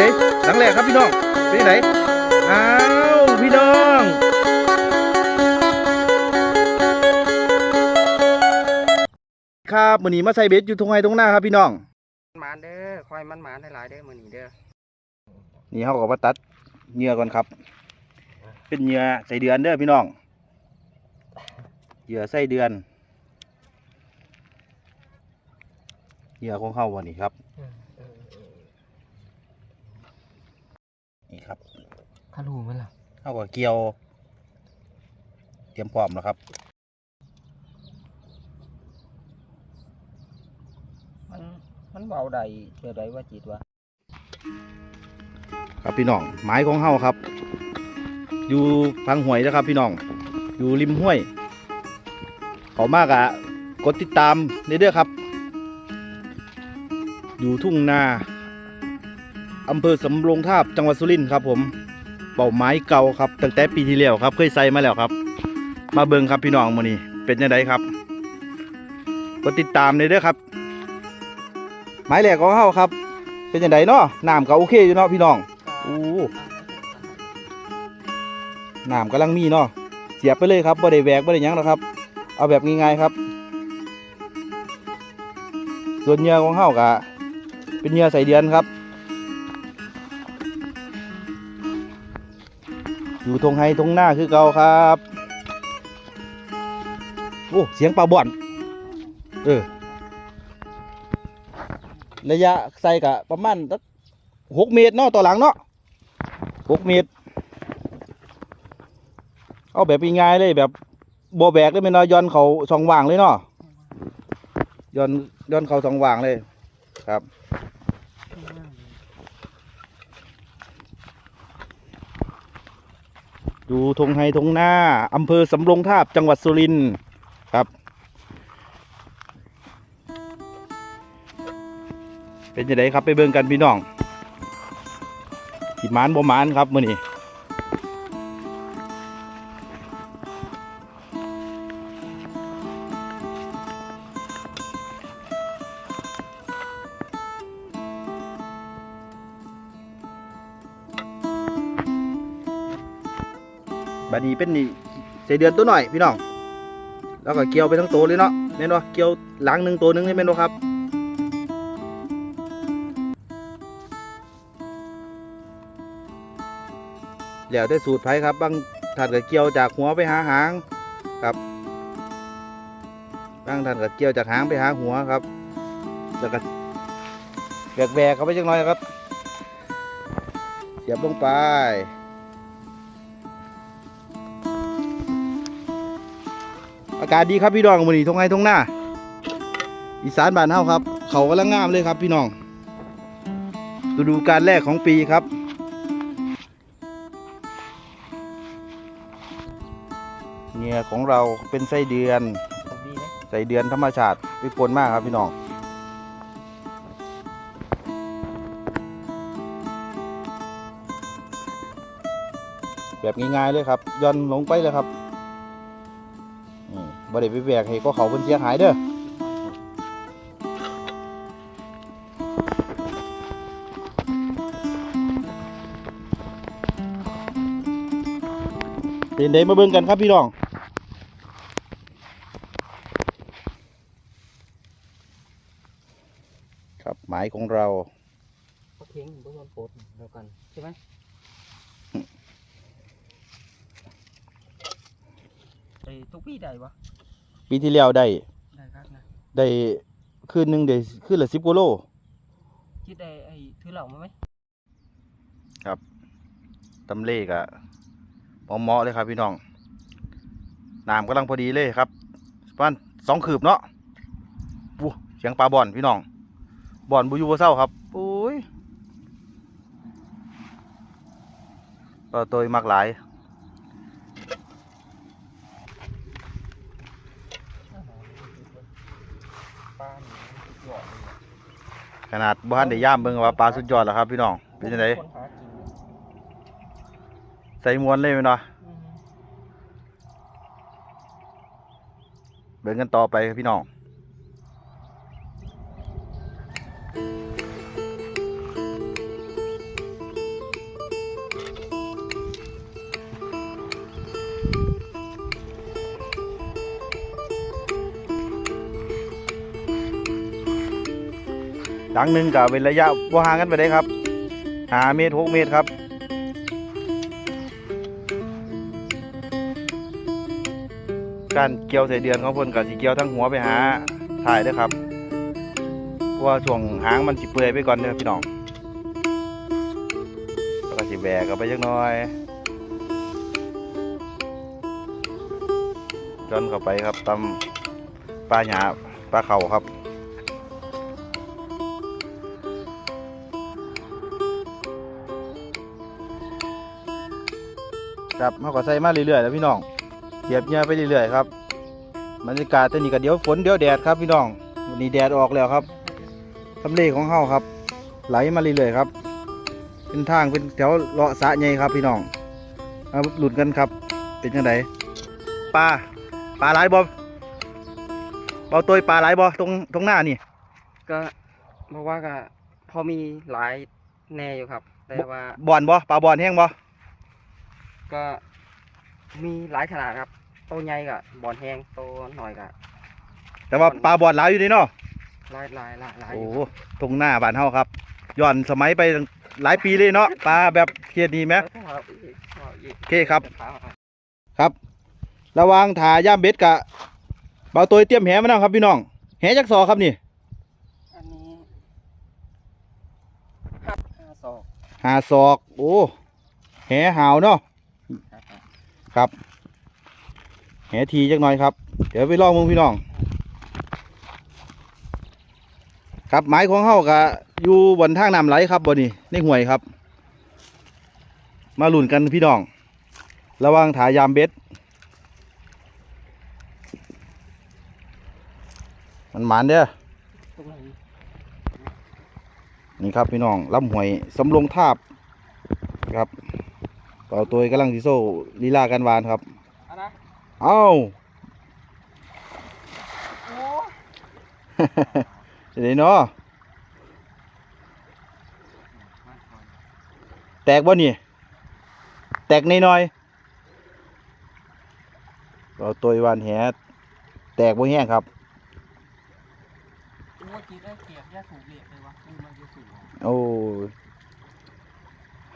ไหนหลังแรกครับพี่น้องเป็นยังไงอ้าวพี่น้องครับมื้อนี้มาใส่เบ็ดอยู่ตรงไห้ตรงหน้าครับพี่น้องหมานเด้อควายมันหมานหลายๆเด้อมื้อนี้เด้อนี่เขาก็มาตัดเหยื่อก่อนครับ เป็นเหยื่อใส่เดือนเด้อพี่น้องเหยื่อใส่เดือนเหยื่อของเขาวันนี้ครับ นี่ครับถ้ารู้มันล่ะเขาก็เกี่ยว เตรียมพร้อมแล้วครับ มันมันเบาใดเดี๋ยวใดว่าจิตวะครับพี่น้องหมายของเฮาครับ อยู่พังหวยนะครับ พี่น้อง อยู่ริมห้วยเขามากอะกดติดตามในเด้อครับ อยู่ทุ่งนา อำเภอสำโรงทาบจังหวัดสุรินทร์ครับผมเป่าไม้เก่าครับตั้งแต่ปีที่แล้วครับ เคยใส่มาแล้วครับ มาเบิ่งครับพี่น้องมื้อนี้เป็นยังไงครับกดติดตามในเด้อครับ ไม้แหลกของเฮาครับ เป็นยังไงเนาะน้ำก็โอเคอยู่เนาะพี่น้องโอ้น้ำกำลังมีเนาะเสียบไปเลยครับบ่ได้แหวกบ่ได้ยังหรอกครับ เอาแบบง่ายๆครับส่วนเหยื่อของเฮากะเป็นเหยื่อใส่เดือนครับ อยู่ทงไฮทงหน้าคือเก่าครับโอ้เสียงปลาบ่อนเออระยะใส่กะประมาณสักหกเมตรเนาะต่อหลังเนาะหกเมตร เอาแบบง่ายเลยแบบโบแบกเลยเป็นเนาะย้อนเขาสองว่างเลยเนาะย้อนย้อนเขาสองว่างเลยครับ ดูทงไฮทงหน้าอำเภอสำโรงทาบจังหวัดสุรินทร์ครับ เป็นยังไงครับไปเบิ่งกันพี่น้องสิดมานบ่มานครับมื่อนี้ บัดนี้เป็นนี่ใส่เดือนตัวหน่อยพี่น้อง แล้วก็เกี่ยวไปทั้งตัวเลยเนาะแม่นบ่เกี่ยวหลังหนึ่งตัวหนึ่งให้แม่นบ่ครับแล้วได้สูตรไผครับบางท่านก็เกี่ยวจากหัวไปหาหางครับบางท่านก็เกี่ยวจากหางไปหาหัวครับแล้วก็แบกแบกเข้าไปจังน้อยครับ เสียบลงไปากาศดีครับพี่น้องมื้อนี้ทงไห้ทงหน้า อีสานบ้านเฮาครับ เขากำลังงามเลยครับพี่น้องฤดูการแรกของปีครับ เนี่ยของเราเป็นไส้เดือนไส้เดือนธรรมชาติไปปนมากครับพี่น้องแบบง่ายๆเลยครับย่อนลงไปเลยครับ บ่ได้ไปแบกให้ก็เขาเป็นเสียหายเด้อเป็นเดมาเบิ่งกันครับพี่น้องครับหมายของเราเขาเพ่งบ่มันโปดเดียวกันใช่ไหมไอ้ทุกปีได้ปะ ปีที่แล้วได้ ได้ครับนะได้คืนหนึ่งได้คืนละสิบกิโล คิดได้ไอ้ถือเหล่ามาไหมตำเลกอะเหมาะๆเลยครับพี่น้องน้ำกำลังพอดีเลยครับประมาณสองขืบเนาะวู้เสียงปลาบ่อนพี่น้องบ่อนบุยูบ่เศร้าครับโอ้ยปลาตัวมักหลาย ป้านี่สุดยอดเลยอะ ขนาดบ้านได้ย่ามเบิ่งว่าปลาสุดยอดแล้วครับ พี่น้องเป็นยังไงคนหากินใส่มวนเลยไหมเนาะอืมเบิ่งกันต่อไปครับพี่น้อง ดังหนึ่งกับเป็นระยะบ่ห่างกันไปได้ครับหาเมตรหกเมตรครับการเกี่ยวใส่เดือนของเพิ่นกับสีเกี่ยวทั้งหัวไปหาถ่ายด้วยครับเพราะว่าช่วงหางมันสิเปื่อยไปก่อนเด้อพี่น้องแล้วก็สิแบกเอาไปจักหน่อยจนเข้าไปครับตำปลาหยาปลาเข่าครับ ครับเขาก็ใส่มาเรื่อยๆแล้วพี่น้องเสียบเหงื่อไปเรื่อยๆครับบรรยากาศตอนนี้ก็เดี๋ยวฝนเดี๋ยวแดดครับพี่น้องวันนี้แดดออกแล้วครับทำเลของเฮาครับ ไหลมาเรื่อยๆครับ เป็นทางเป็นแถวเลาะสระใหญ่ครับพี่น้องมาหลุดกันครับ เป็นยังไงปลาปลาไหลายบ่เบาตัวปลาไหลายบ่ตรงตรงหน้านี่ ก็บอกว่าก็พอมีหลายแน่อยู่ครับ แต่ว่าบ่อนบ่ปลาบ่อนแห้งบ่ ก็มีหลายขนาดครับโตใหญ่กับบอนแห้งโตหน่อยกับแต่ว่าปลาบ่อนหลายอยู่นี่เนาะหลายหลายหลายหลายโอ้อยู่ตรงหน้าบ้านเฮาครับย้อนสมัยไปหลายปีเลยเนาะปลาแบบเคียดดีไหมครับอีกอีกโอเคครับ ครับครับระหวังถ่าย่ามเบ็ดกะเบาตัวเตรียมแหมาแล้วครับพี่น้องแหจักซอครับนี่อันนี้ห้าห้าศอกหาศอกโอ้แหหาวเนาะครับ ครับแหทีจักหน่อยครับ เดี๋ยวไปลองมึงพี่น้อง ครับไม้ของเฮากะอยู่บนทางน้ำไหลครับบนนี้ในห่วยครับ มาหลุ่นกันพี่น้อง ระวังถ่ายามเบ็ดมันหมานเด้อนี่ครับพี่น้องลำหวยสำโรงทาบครับ เป่าตัวกำลังสิโซ่ลีลากันวานครับอันนะเอ้าโอ้เดี๋ยวเนาะแตกบ่นี่แตกน้อยๆเป่าตัววานแหแตกบ่แห้งครับเมื่อกี้ได้เกียบแยกถูกเหล็กเลยวะคือมันจะสูงโอ้ย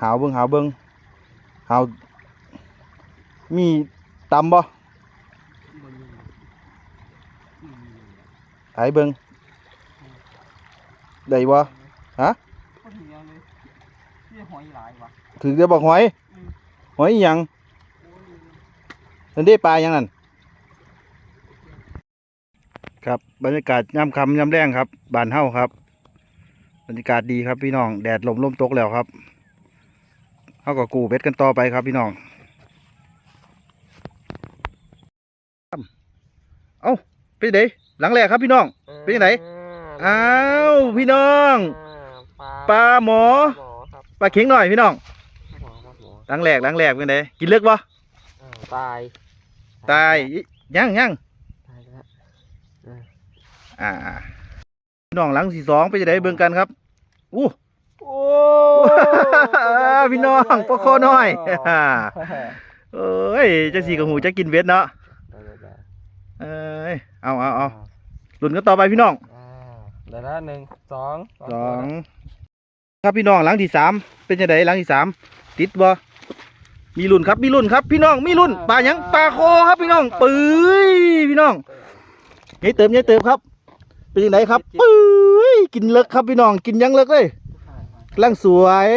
หาวเบิ่งหาวเบิ่ง หามีตำบ่บนนี้อืมไอ้เบิงได้บ่ฮะถึงยังเลยที่หอยวะถึงจะบอกหอยหอยอิหยังนั่นได้ปลาอย่างนั้นครับบรรยากาศยามค่ำยามแรงครับบานเฮาครับ บรรยากาศดีครับพี่น้องแดดลมลมตกแล้วครับ เฮาก็กูเบ็ดกันต่อไปครับพี่น้อง เอ้าเป็นไงหลังแรกครับพี่น้องเป็นจังไดอ้าวพี่น้องปลาหมอหมอครับปลาเข็งหน่อยพี่น้องหมอครับหมอหลังแรกหลังแรกเป็นไงกินเลือกบ่อ้าวตายตายอิยังยังตายแล้วอ่าพี่น้องหลังสี่สองไปจะได้เบิ่งกันครับ อู้โอ้ พี่น้องปลาคอน้อยเอ้ยจังสีกับหูจะกินเวทเนาะเอ้ยเอาเอาเอาลุ้นกันต่อไปพี่น้องเดี๋ยวนะหนึ่งสองสองครับพี่น้องหลังที่สามเป็นยังไงหลังที่สามติดบ่มีลุ้นครับมีลุ้นครับ พี่น้องมีลุ้นปลาหยังปลาคอครับพี่น้องปื้ยพี่น้องยัยเติมยัยเติมครับเป็นยังไงครับปื้ยกินเลิกครับพี่น้องกินยังเลิกเลยกำลังสวย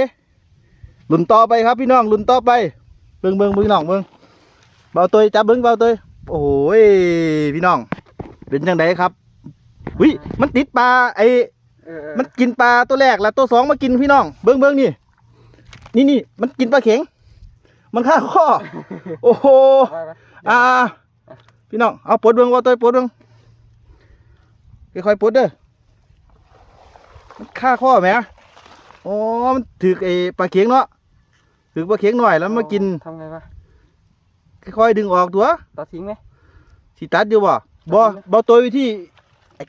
ลุ่นต่อไปครับพี่น้องลุ่นต่อไปเบิ่งเบิ่งพี่น้องเบิ่งเบาตัวจับเบิ่งเบาตัวโอ้โหยพี่น้อง เป็นยังไงครับวิมันติดปลาไอ้มันกินปลาตัวแรกแล้วตัวสองมากินพี่น้อง เบิ่งเบิ่งนี่นี่นี่มันกินปลาเข็ง มันฆ่าข้อโอ้โหอ่า พี่น้องเอาปลดเบิ่งเบาตัวปลดเบิ่งค่อยๆปลดเด้อมันฆ่าข้อไหมอ๋อมันถือไอ้ปลาเข็งเนาะ ถือปลาเข็งหน่อยแล้วมากินทำไงวะค่อยๆดึงออกตัวตัดทิ้งไหมสิตัดอยู่บ่บ่บ่ตัววิธี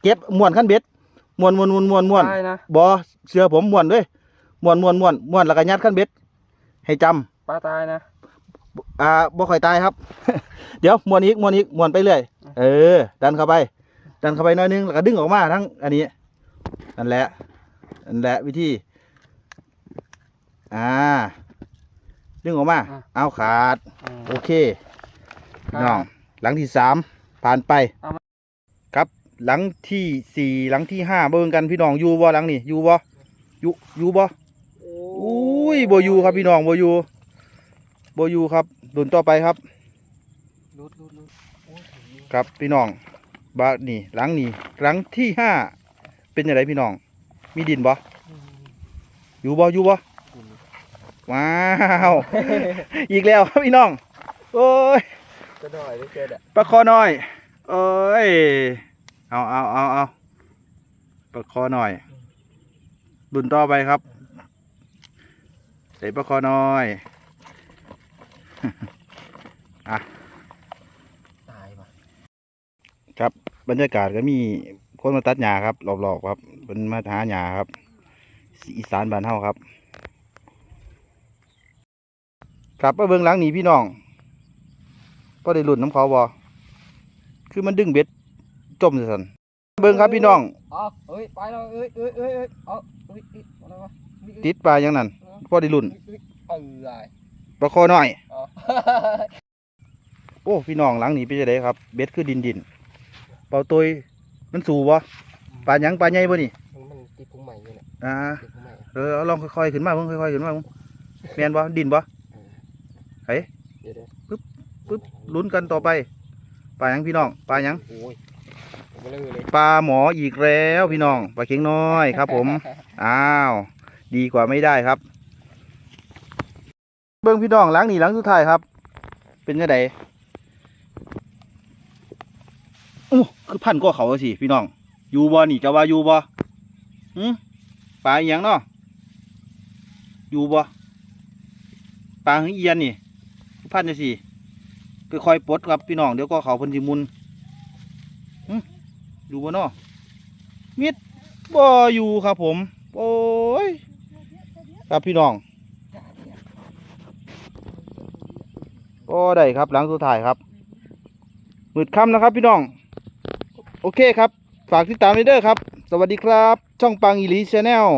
เก็บม้วนขั้นเบ็ดม้วนม้วนม้วนม้วนม้วนได้นะบ่เสื้อผมม้วนด้วยม้วนม้วนม้วนม้วนแล้วก็ยัดขั้นเบ็ดให้จำปลาตายนะอ่าบ่ค่อยตายครับ เดี๋ยวม้วนอีกม้วนอีกม้วนไปเรื่อยเออ ดันเข้าไป ดันเข้าไปหน้อยนึงแล้วก็ดึงออกมาทั้งอันนี้นั่นแหละนั่นแหละวิธีอ่า ดึงออกมา อะ เอาขาดอืมโอเคครับน้อง หลังที่สามผ่านไปเอามา ครับ หลังที่สี่หลังที่ห้าเบิ่งกันพี่น้องอยู่บ่หลังนี่อยู่บ่อยู่อยู่บ่อุ้ยบ่อยู่ครับพี่น้องบ่อยู่บ่อยู่ครับดุนต่อไปครับรุดรุดรุดโอ้ยถึงอยู่ครับพี่น้องบานี่หลังนี่หลังที่ห้าเป็นยังไงพี่น้อง มีดินบ่อืมอยู่บ่อยู่บ่อืม ว้าว อีกแล้วครับพี่น้อง โอ้ยจะได้ได้เกิดอะปลาคอน้อย เอ้ย เอาเอาเอาเอาปลาคอน้อยดุนต่อไปครับใส่ปลาคอน้อยตายว่ะครับบรรยากาศก็มีคนมาตัดหญ้าครับรอบๆครับเป็นมาหาหญ้าครับสีอีสานบ้านเฮาครับ ครับมาเบิ่งหลังนี้พี่น้องก็ได้หลุดน้ำเขาบ่คือมันดึงเบ็ดจมสันเบิ่งครับพี่น้องเอาเอ้ยไปแล้วเอ้ยเอ้ยเอ้ยเอ้ยเอาเอ้ยเอ้ยอะไรวะนี่เอ้ยติดปลาอย่างนั้นพอได้หลุนเอ้ยเอ้ยเอ้ยปลาคอน้อยเอาโอ้พี่น้องหลังนี้เป็นจังไดครับ เบ็ดคือดินดินเป่าตุยมันสูบ่ปลาหยังปลาใหญ่บ่นี่มันมันติดพุงใหม่อยู่เนี่ยอ่าติดพุงใหม่อะเออเอาลองค่อยๆขึ้นมาเบิ่งค่อยๆขึ้นมาเบิ่งแม่นบ่ดินบ่ เดี๋ยวเดี๋ยวปึ๊บปึ๊บลุ้นกันต่อไปปลาหยังพี่น้องปลาหยังโอ้ยผมไม่เลิกเลยปลาหมออีกแล้วพี่น้องปลาเข็งน้อยครับ ผมอ้าวดีกว่าไม่ได้ครับ เบิ้งพี่น้องหล้างนี่หล้างสุดท้ายครับ เป็นยังไงโอ้คือพันก็เขาสิพี่น้องอยู่บ่นี่จะว่าอยู่บ่หืมปลาอหยังเนาะอยู่บ่ปลาหึงเอียนนี่คือ พันจะสิค่อยๆปลดครับพี่น้องเดี๋ยวก็เขาพิ่นสิมุนหืมอยู่บ่เนาะมิดบ่อยู่ครับผม โอ้ยครับพี่น้องก็ได้ครับหลังสุดท้ายครับมืดค่ำนะครับพี่น้อง โอเคครับ ฝากติดตามด้วยเด้อครับ สวัสดีครับ ช่องปังอีลีชาแนล